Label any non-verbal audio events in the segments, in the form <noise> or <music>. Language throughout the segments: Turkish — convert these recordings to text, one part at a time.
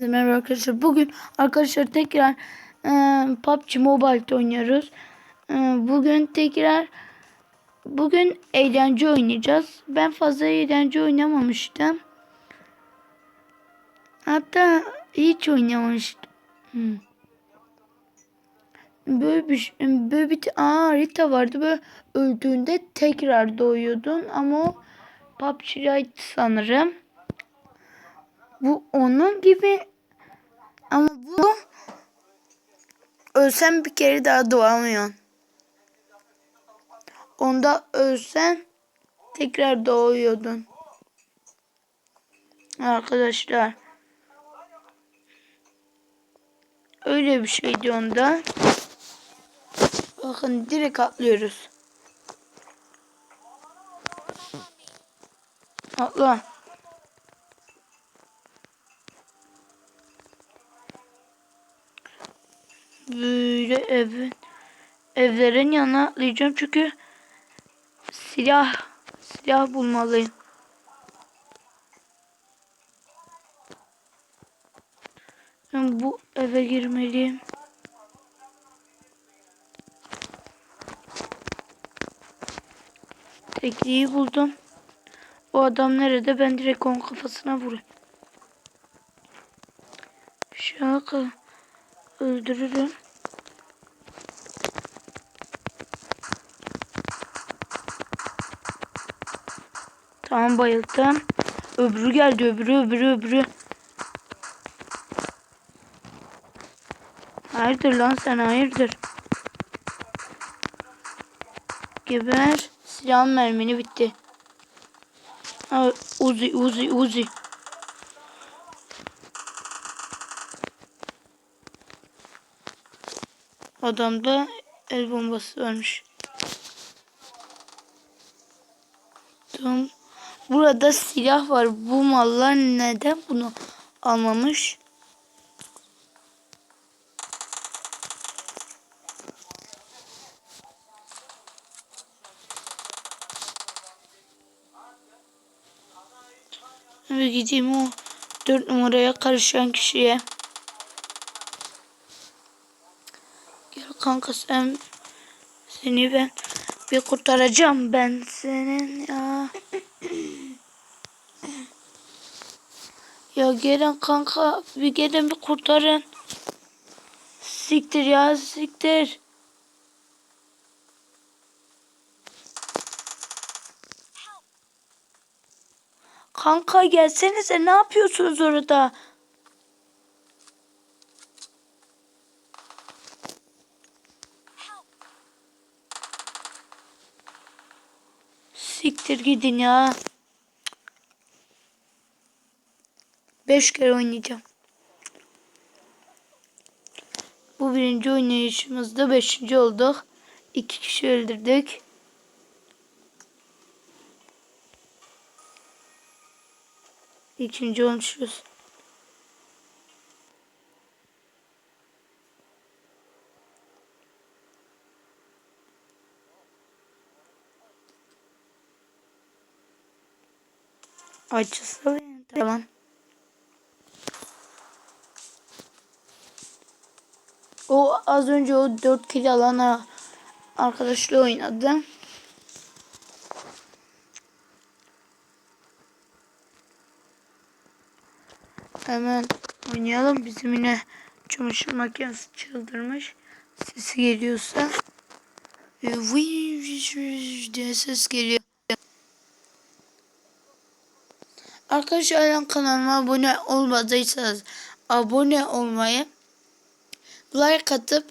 Merhaba arkadaşlar. Bugün arkadaşlar tekrar e, PUBG Mobile'de oynuyoruz. E, bugün tekrar bugün eğlence oynayacağız. Ben fazla eğlence oynamamıştım. Hatta hiç oynamamıştım. Hmm. Böyle bir böyle bir aa harita vardı böyle öldüğünde tekrar doğuyordun ama o PUBG Lite sanırım. Bu onun gibi ama bu ölsen bir kere daha doğamıyorsun. Onda ölsen tekrar doğuyordun. Arkadaşlar. Öyle bir şeydi onda. Bakın direkt atlıyoruz. Atla. böyle evin evlerin yanına atlayacağım çünkü silah silah bulmalıyım. Ben bu eve girmeliyim. Tekliği buldum. O adam nerede? Ben direkt onun kafasına vurayım. Şaka. Öldürürüm. Tamam bayıldım. Öbürü geldi öbürü öbürü öbürü. Hayırdır lan sen hayırdır. Geber. Silahın mermini bitti. Ha, uzi uzi uzi. Adamda el bombası varmış. Tamam. Burada silah var. Bu mallar neden bunu almamış? Ve gideyim o dört numaraya karışan kişiye. Gel kanka sen seni ben bir kurtaracağım ben senin ya. Ya gelin kanka bir gelin bir kurtarın. Siktir ya siktir. Kanka gelsenize ne yapıyorsunuz orada? Siktir gidin ya. Beş kere oynayacağım. Bu birinci oynayışımızda beşinci olduk. İki kişi öldürdük. İkinci olmuşuz. Acısı tamam. O az önce o 4 kill alan arkadaşla oynadı. Hemen oynayalım. Bizim yine çamaşır makinesi çıldırmış. Sesi geliyorsa e, diye ses geliyor. Arkadaşlar kanalıma abone olmadıysanız abone olmayı like atıp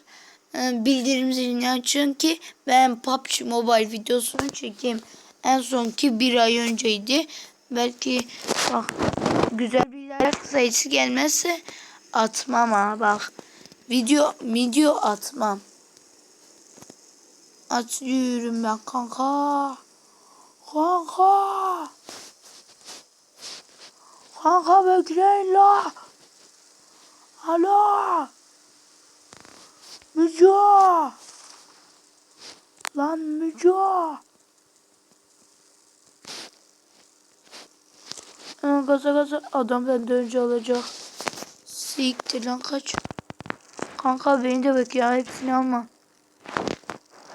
e, bildirim zilini açın ki ben PUBG Mobile videosunu çekeyim. En sonki bir ay önceydi. Belki bak güzel bir like sayısı gelmezse atmam ha bak. Video video atmam. Atıyorum ben kanka. Kanka. Kanka bekleyin la. Alo. Müco. Lan Müco. Hemen gaza gaza adam benden önce alacak. Siktir lan kaç. Kanka beni de bak ya hepsini alma.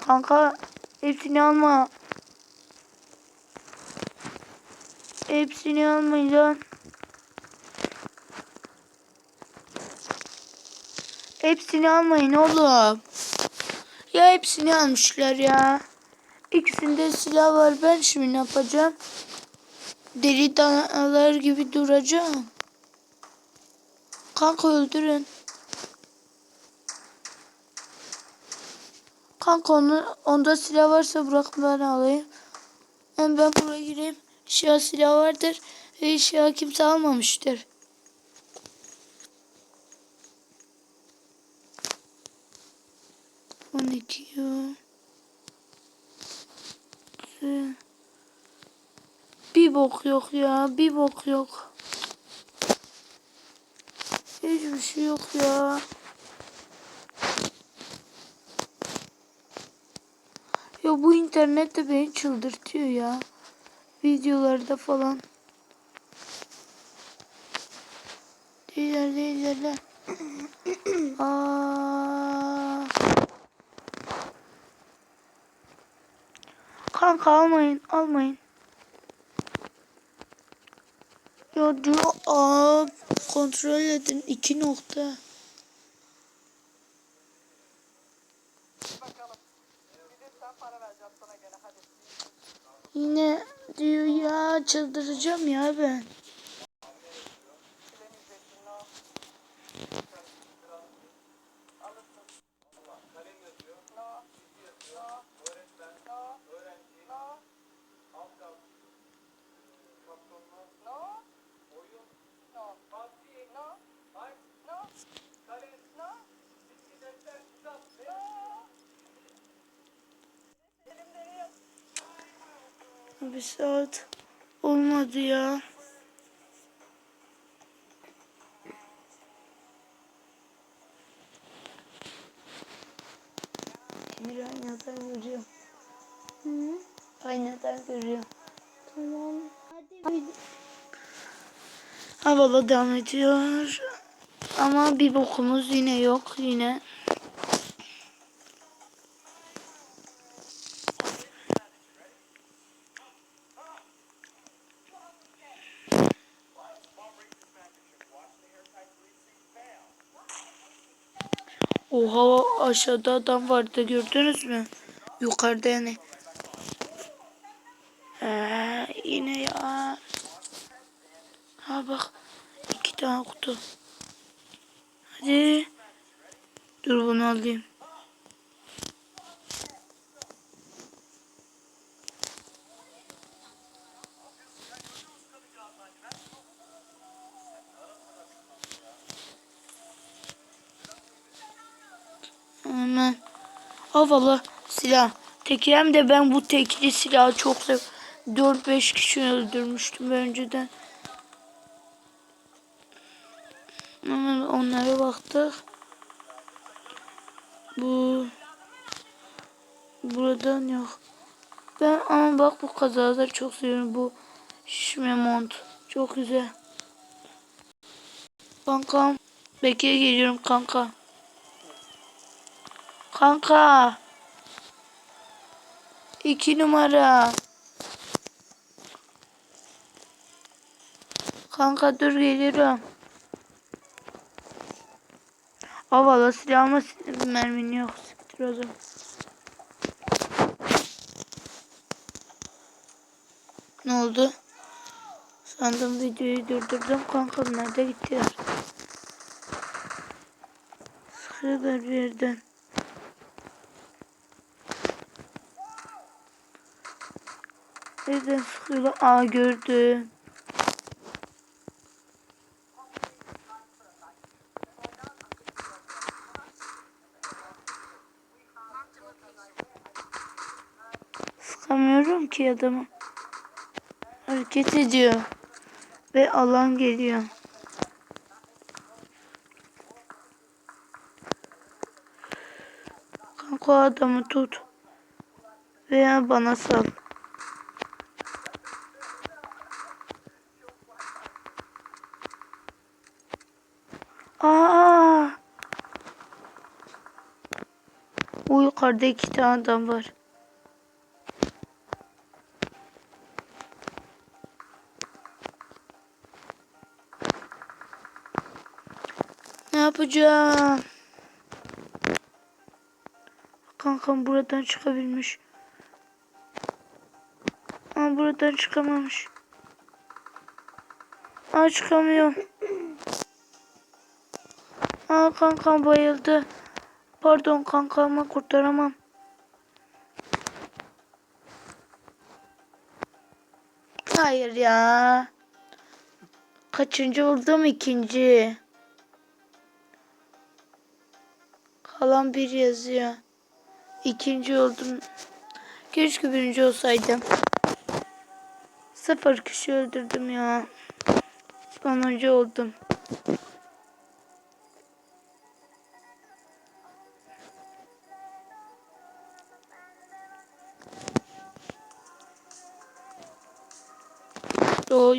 Kanka hepsini alma. Hepsini almayın lan. Hepsini almayın oğlum. Ya hepsini almışlar ya. İkisinde silah var. Ben şimdi ne yapacağım? Deli danalar gibi duracağım. Kanka öldürün. Kanka onu, onda silah varsa bırak ben alayım. Hem ben buraya gireyim. Şia silah vardır. Ve şia kimse almamıştır. On iki. Bir bok yok ya. Bir bok yok. Hiçbir şey yok ya. Ya bu internet de beni çıldırtıyor ya. Videolarda falan. İlerle ilerle. <clears throat> Aa. Kanka almayın almayın. Ya diyor aa kontrol edin iki nokta. Yine diyor ya çıldıracağım ya ben. Bir saat olmadı ya. Emir aynadan görüyor. Hı? Aynadan görüyor. Tamam. Hadi Havalı devam ediyor. Ama bir bokumuz yine yok yine. Aşağıda adam vardı gördünüz mü? Yukarıda yani. Ee, yine ya. Ha bak iki tane kutu. Hadi. Dur bunu alayım. Hemen. Havalı silah. Tekirem de ben bu tekli silahı çok sev. 4-5 kişi öldürmüştüm önceden. Onlara baktık. Bu buradan yok. Ben ama bak bu kazaları çok seviyorum. Bu şişme mont. Çok güzel. Kankam. Bekir'e geliyorum kanka. Kanka. İki numara. Kanka dur geliyorum. Havalı silahıma mermin yok. Siktir o zaman. Ne oldu? Sandım videoyu durdurdum. Kankam nerede gittiler? Sıkıyorlar bir yerden. Nereden sıkıyorlar? Aa gördüm. Sıkamıyorum ki adamı. Hareket ediyor. Ve alan geliyor. Kanka adamı tut. Veya bana sal. Aa! O yukarıda iki tane adam var. Ne yapacağım? Kankam buradan çıkabilmiş. Ama buradan çıkamamış. Aa çıkamıyorum. Aa kankam bayıldı. Pardon kankamı kurtaramam. Hayır ya. Kaçıncı oldum? ikinci. Kalan bir yazıyor. İkinci oldum. Keşke birinci olsaydım. Sıfır kişi öldürdüm ya. Sonuncu oldum.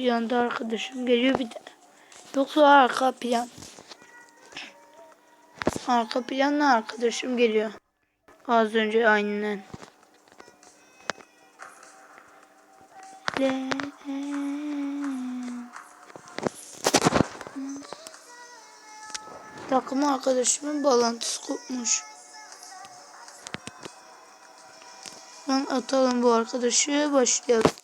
O yanında arkadaşım geliyor bir de. Yoksa arka plan. Arka planla arkadaşım geliyor. Az önce aynen. Takım arkadaşımın bağlantısı kopmuş. Ben atalım bu arkadaşı başlayalım.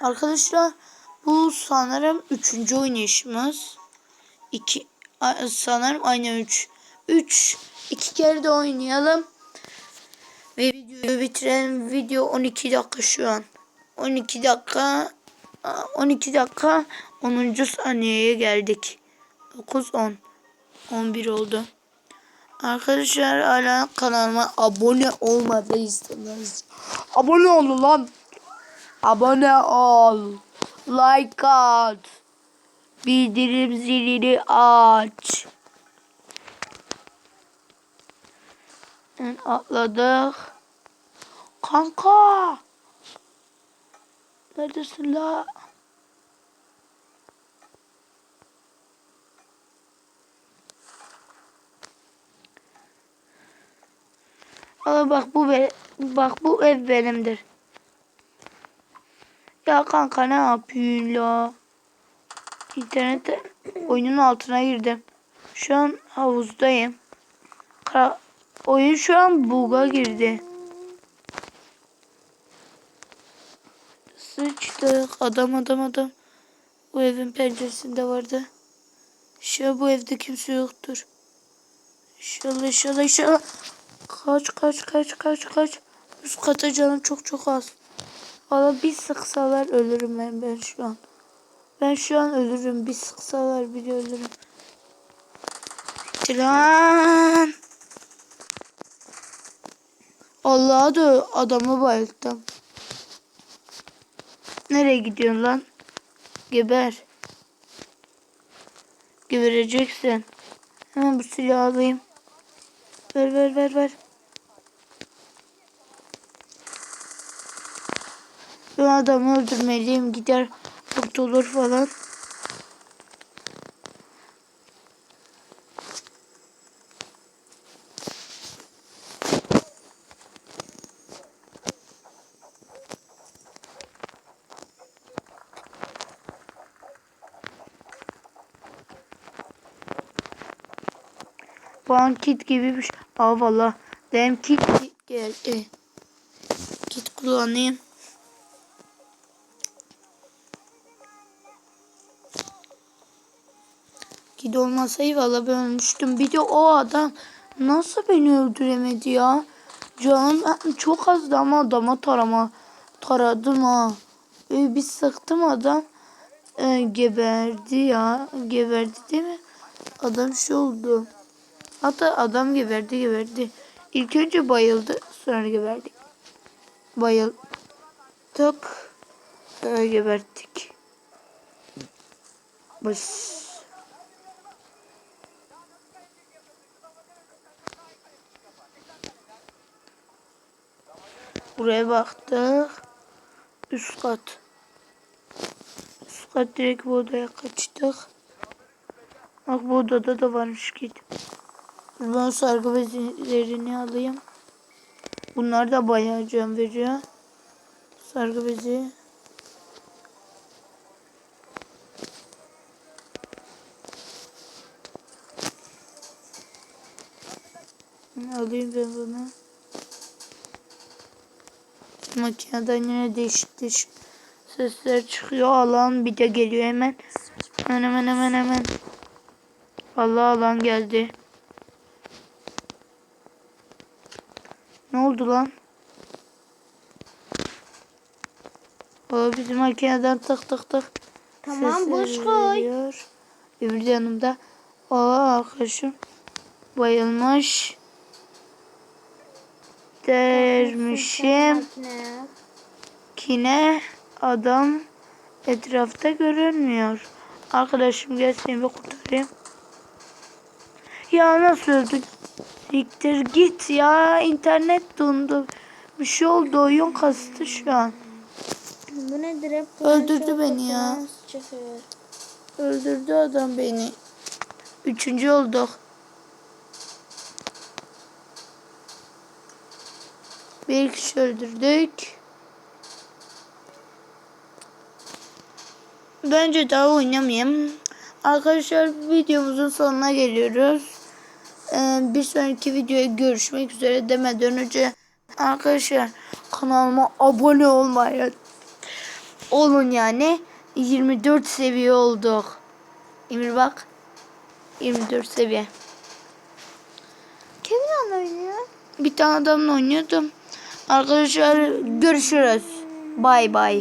Arkadaşlar bu sanırım üçüncü oynayışımız. İki, sanırım aynı üç. Üç. iki kere de oynayalım. Ve videoyu bitirelim. Video 12 dakika şu an. 12 dakika 12 dakika 10. saniyeye geldik. 9 10 11 oldu. Arkadaşlar hala kanalıma abone olmadıysanız abone olun lan. Abone ol. Like at. Bildirim zilini aç. Ben atladık. Kanka. Neredesin la? Aa bak bu be bak bu ev benimdir. Ya kanka ne yapıyorsun la? İnternette oyunun altına girdim. Şu an havuzdayım. Kara- oyun şu an bug'a girdi. Sıçtık. Adam adam adam. Bu evin penceresinde vardı. İnşallah bu evde kimse yoktur. İnşallah inşallah inşallah. Kaç kaç kaç kaç kaç. Üst kata canım çok çok az. Valla bir sıksalar ölürüm ben, ben şu an. Ben şu an ölürüm. Bir sıksalar bile ölürüm. Lan. Allah'a da adamı bayılttım. Nereye gidiyorsun lan? Geber. Gebereceksin. Hemen bu silahı alayım. Ver ver ver ver. Ben adamı öldürmeliyim. Gider kurtulur falan. Puan kit gibi bir şey. Aa valla. Benim kit geldi. Kit kullanayım. Kit olmasaydı valla ben ölmüştüm. Bir de o adam nasıl beni öldüremedi ya? Canım çok azdı ama adama tarama taradım ha. Ee, bir sıktım adam e, geberdi ya. Geberdi değil mi? Adam şey oldu. Hatta adam geberdi geberdi. İlk önce bayıldı sonra geberdi. Bayıldık. Sonra geberttik. Bas. Buraya baktık. Üst kat. Üst kat direkt bu odaya kaçtık. Bak bu odada da varmış git. Ben sargı bezlerini alayım. Bunlar da bayağı can veriyor. Sargı bezi. Alayım ben bunu. Makineden yine değişik değişik sesler çıkıyor. Alan bir de geliyor hemen. Hemen hemen hemen hemen. Allah alan geldi. Ne oldu lan? O bizim makineden tık tık tık. Tamam, boş koy. veriyor. Öbür yanımda. Aa arkadaşım bayılmış. Dermişim. Kine adam etrafta görünmüyor. Arkadaşım gel seni bir kurtarayım. Ya nasıl öldün? Siktir git ya internet dondu. Bir şey oldu oyun kastı şu an. Bu nedir hep? Öldürdü beni ya. Çıkıyor. Öldürdü adam beni. Üçüncü olduk. Bir kişi öldürdük. Bence daha oynamayayım. Arkadaşlar videomuzun sonuna geliyoruz. Ee, bir sonraki videoya görüşmek üzere demeden önce arkadaşlar kanalıma abone olmayı olun yani. 24 seviye olduk. Emir bak. 24 seviye. Kimle oynuyor? Bir tane adamla oynuyordum. Arkadaşlar görüşürüz. Bay bay.